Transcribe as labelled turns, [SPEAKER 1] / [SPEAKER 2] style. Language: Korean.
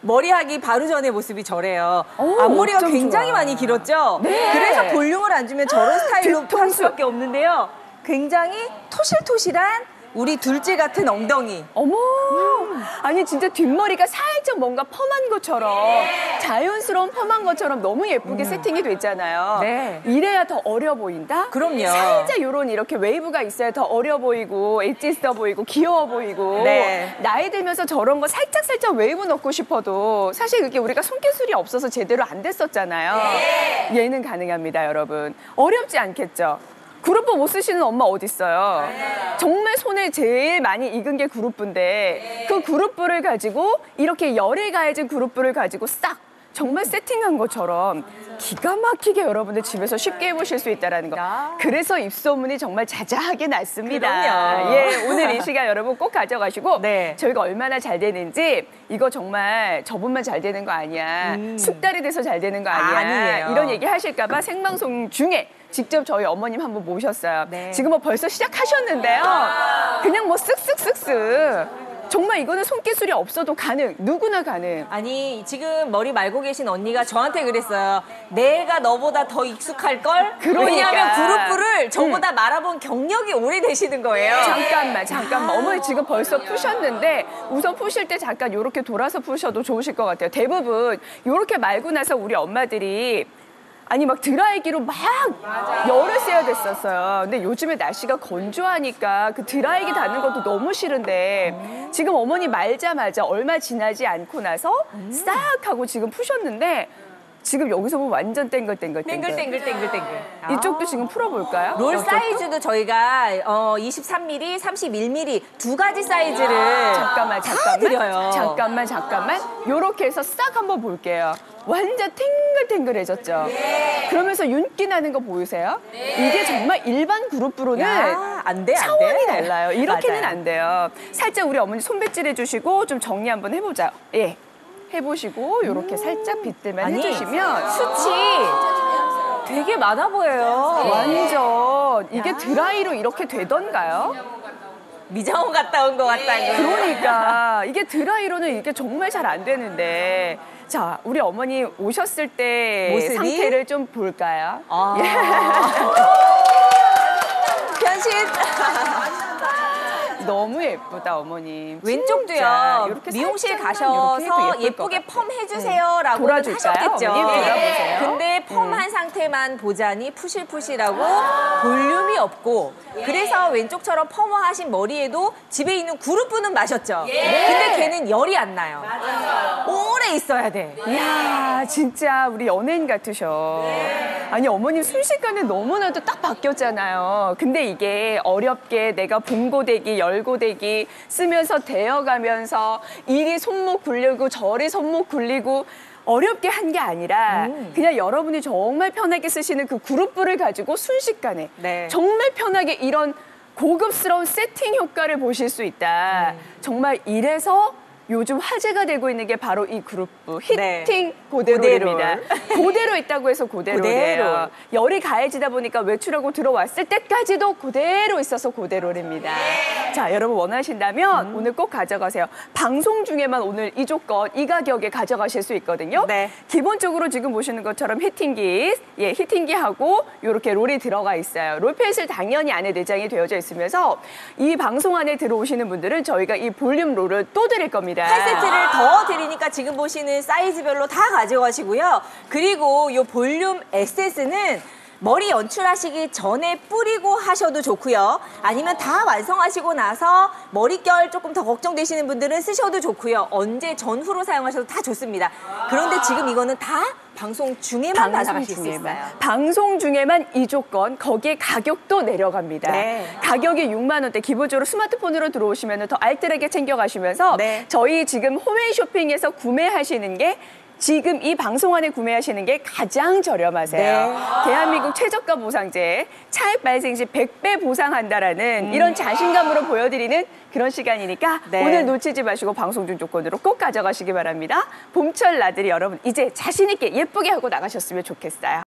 [SPEAKER 1] 머리하기 바로 전의 모습이 저래요.
[SPEAKER 2] 오,
[SPEAKER 1] 앞머리가 굉장히
[SPEAKER 2] 좋아.
[SPEAKER 1] 많이 길었죠?
[SPEAKER 2] 네.
[SPEAKER 1] 그래서 볼륨을 안 주면 저런 스타일로. 할 수밖에 없는데요. 굉장히 토실토실한 우리 둘째 같은 엉덩이.
[SPEAKER 2] 어머! 아니, 진짜 뒷머리가 살짝 뭔가 펌한 것처럼, 자연스러운 펌한 것처럼 너무 예쁘게 세팅이 됐잖아요.
[SPEAKER 1] 네.
[SPEAKER 2] 이래야 더 어려 보인다?
[SPEAKER 1] 그럼요.
[SPEAKER 2] 살짝 요런 이렇게 웨이브가 있어야 더 어려 보이고, 엣지 있어 보이고, 귀여워 보이고.
[SPEAKER 1] 네.
[SPEAKER 2] 나이 들면서 저런 거 살짝 살짝 웨이브 넣고 싶어도 사실 그게 우리가 손기술이 없어서 제대로 안 됐었잖아요. 얘는 가능합니다, 여러분. 어렵지 않겠죠? 그룹부 못 쓰시는 엄마 어디 있어요? 정말 손에 제일 많이 익은 게 그룹부인데 그 그룹부를 가지고 이렇게 열에 가해진 그룹부를 가지고 싹 정말 세팅한 것처럼 기가 막히게 여러분들 집에서 쉽게 해보실 수 있다는 거.
[SPEAKER 1] 야.
[SPEAKER 2] 그래서 입소문이 정말 자자하게 났습니다.
[SPEAKER 1] 그럼요.
[SPEAKER 2] 예, 오늘 이 시간 여러분 꼭 가져가시고
[SPEAKER 1] 네.
[SPEAKER 2] 저희가 얼마나 잘 되는지 이거 정말 저분만 잘 되는 거 아니야. 숙달이 돼서 잘 되는 거 아니야.
[SPEAKER 1] 아니에요.
[SPEAKER 2] 이런 얘기 하실까 봐 생방송 중에 직접 저희 어머님 한분 모셨어요.
[SPEAKER 1] 네.
[SPEAKER 2] 지금 뭐 벌써 시작하셨는데요. 그냥 뭐 쓱쓱쓱쓱. 정말 이거는 손기술이 없어도 가능. 누구나 가능.
[SPEAKER 1] 아니 지금 머리 말고 계신 언니가 저한테 그랬어요. 내가 너보다 더 익숙할 걸.
[SPEAKER 2] 그러니까. 음.
[SPEAKER 1] 왜냐하면 그룹부를 저보다 말아본 경력이 오래되시는 거예요.
[SPEAKER 2] 잠깐만, 잠깐만. 어머니 지금 벌써 푸셨는데 우선 푸실 때 잠깐 이렇게 돌아서 푸셔도 좋으실 것 같아요. 대부분 이렇게 말고 나서 우리 엄마들이 아니 막 드라이기로 막 열을 쐬야 됐었어요. 근데 요즘에 날씨가 건조하니까 그 드라이기 닿는 것도 너무 싫은데 지금 어머니 말자마자 얼마 지나지 않고 나서 싹 하고 지금 푸셨는데 지금 여기서 보면 완전 땡글땡글 땡글.
[SPEAKER 1] 땡글 땡글 땡글땡글.
[SPEAKER 2] 이쪽도 지금 풀어볼까요?
[SPEAKER 1] 롤
[SPEAKER 2] 이쪽도?
[SPEAKER 1] 사이즈도 저희가 어, 23mm, 31mm 두 가지 사이즈를
[SPEAKER 2] 잠깐만
[SPEAKER 1] 다
[SPEAKER 2] 잠깐만
[SPEAKER 1] 드려요.
[SPEAKER 2] 잠깐만 잠깐만 요렇게 해서 싹 한번 볼게요 완전 탱글탱글해졌죠. 그러면서 윤기 나는 거 보이세요? 이게 정말 일반 그룹부로는
[SPEAKER 1] 야, 안 돼, 안
[SPEAKER 2] 차원이
[SPEAKER 1] 돼.
[SPEAKER 2] 달라요. 이렇게는
[SPEAKER 1] 맞아요.
[SPEAKER 2] 안 돼요. 살짝 우리 어머니 손배질 해주시고 좀 정리 한번 해보자. 예. 해보시고 요렇게 살짝 빗대만
[SPEAKER 1] 아니,
[SPEAKER 2] 해주시면
[SPEAKER 1] 숱이 되게 많아 보여요.
[SPEAKER 2] 완전. 이게 드라이로 이렇게 되던가요?
[SPEAKER 1] 미장원 갔다 온 것 같다고.
[SPEAKER 2] 그러니까. 이게 드라이로는 이게 정말 잘 안 되는데 자 우리 어머니 오셨을 때
[SPEAKER 1] 모습이?
[SPEAKER 2] 상태를 좀 볼까요?
[SPEAKER 1] 아. 변신.
[SPEAKER 2] 너무 예쁘다 어머님.
[SPEAKER 1] 왼쪽도요.
[SPEAKER 2] 이렇게
[SPEAKER 1] 미용실 가셔서 예쁘게 것펌 해주세요라고
[SPEAKER 2] 돌아줄까요?
[SPEAKER 1] 하셨겠죠.
[SPEAKER 2] 돌아보세요.
[SPEAKER 1] 근데 펌한 상태만 보자니 푸실푸실하고 볼 없고 그래서 왼쪽처럼 펌어하신 머리에도 집에 있는 그룹부는 마셨죠. 근데 걔는 열이 안 나요. 오래 있어야 돼.
[SPEAKER 2] 이야 진짜 우리 연예인 같으셔. 아니 어머님 순식간에 너무나도 딱 바뀌었잖아요. 근데 이게 어렵게 내가 봉고대기 열고대기 쓰면서 대어가면서 이리 손목 굴리고 저리 손목 굴리고 어렵게 한 게 아니라
[SPEAKER 1] 음.
[SPEAKER 2] 그냥 여러분이 정말 편하게 쓰시는 그 그룹부를 가지고 순식간에
[SPEAKER 1] 네.
[SPEAKER 2] 정말 편하게 이런 고급스러운 세팅 효과를 보실 수 있다.
[SPEAKER 1] 음.
[SPEAKER 2] 정말 이래서 요즘 화제가 되고 있는 게 바로 이 그룹부
[SPEAKER 1] 네.
[SPEAKER 2] 히팅 고대로입니다. 고대로 있다고 해서 고대로래요.
[SPEAKER 1] 고대로.
[SPEAKER 2] 열이 가해지다 보니까 외출하고 들어왔을 때까지도 그대로 있어서 고대로랍니다. 자, 여러분 원하신다면
[SPEAKER 1] 음.
[SPEAKER 2] 오늘 꼭 가져가세요. 방송 중에만 오늘 이 조건, 이 가격에 가져가실 수 있거든요.
[SPEAKER 1] 네.
[SPEAKER 2] 기본적으로 지금 보시는 것처럼 히팅기, 예, 히팅기하고 이렇게 롤이 들어가 있어요. 롤 펜슬 당연히 안에 내장이 되어져 있으면서 이 방송 안에 들어오시는 분들은 저희가 이 볼륨 롤을 또 드릴 겁니다.
[SPEAKER 1] 8세트를 더 드리니까 지금 보시는 사이즈별로 다 가져가시고요. 그리고 이 볼륨 에센스는 머리 연출하시기 전에 뿌리고 하셔도 좋고요. 아니면 다 완성하시고 나서 머릿결 조금 더 걱정되시는 분들은 쓰셔도 좋고요. 언제 전후로 사용하셔도 다 좋습니다. 그런데 지금 이거는 다 방송 중에만 받아가실 수 있어요.
[SPEAKER 2] 방송 중에만 이 조건 거기에 가격도 내려갑니다.
[SPEAKER 1] 네.
[SPEAKER 2] 가격이 6만 원대 기본적으로 스마트폰으로 들어오시면 더 알뜰하게 챙겨가시면서
[SPEAKER 1] 네.
[SPEAKER 2] 저희 지금 홈앤쇼핑에서 구매하시는 게 지금 이 방송 안에 구매하시는 게 가장 저렴하세요.
[SPEAKER 1] 네.
[SPEAKER 2] 대한민국 최저가 보상제 차액 발생 시 100배 보상한다라는 이런 자신감으로 보여드리는 그런 시간이니까
[SPEAKER 1] 음. 네.
[SPEAKER 2] 오늘 놓치지 마시고 방송 중 조건으로 꼭 가져가시기 바랍니다. 봄철 나들이 여러분 이제 자신 있게 예쁘게 하고 나가셨으면 좋겠어요.